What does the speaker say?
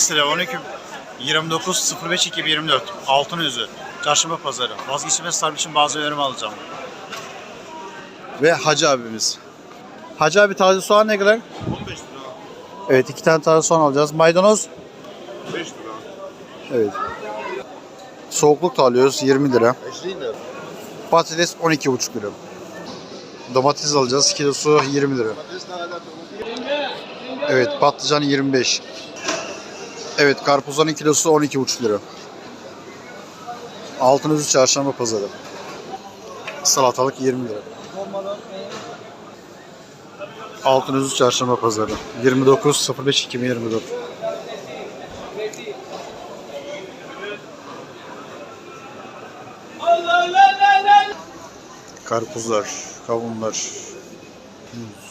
Sıra 12 29 05 2024 Altınözü Çarşamba Pazarı Vazgeçilmez sarım için bazı ürün alacağım. Ve Hacı abimiz. Hacı abi taze soğan ne kadar? 15 lira. Evet iki tane taze soğan alacağız. Maydanoz 5 lira. Evet. Soğukluk da alıyoruz 20 lira. 20 lira. Patates 12,5 lira. Domates alacağız kilosu 20 lira. Evet patlıcan 25. Evet karpuzların kilosu 12,5 lira. Altınözü çarşamba pazarı. Salatalık 20 lira. Altınözü çarşamba pazarı. 29 05 2024. Karpuzlar, kavunlar, muz.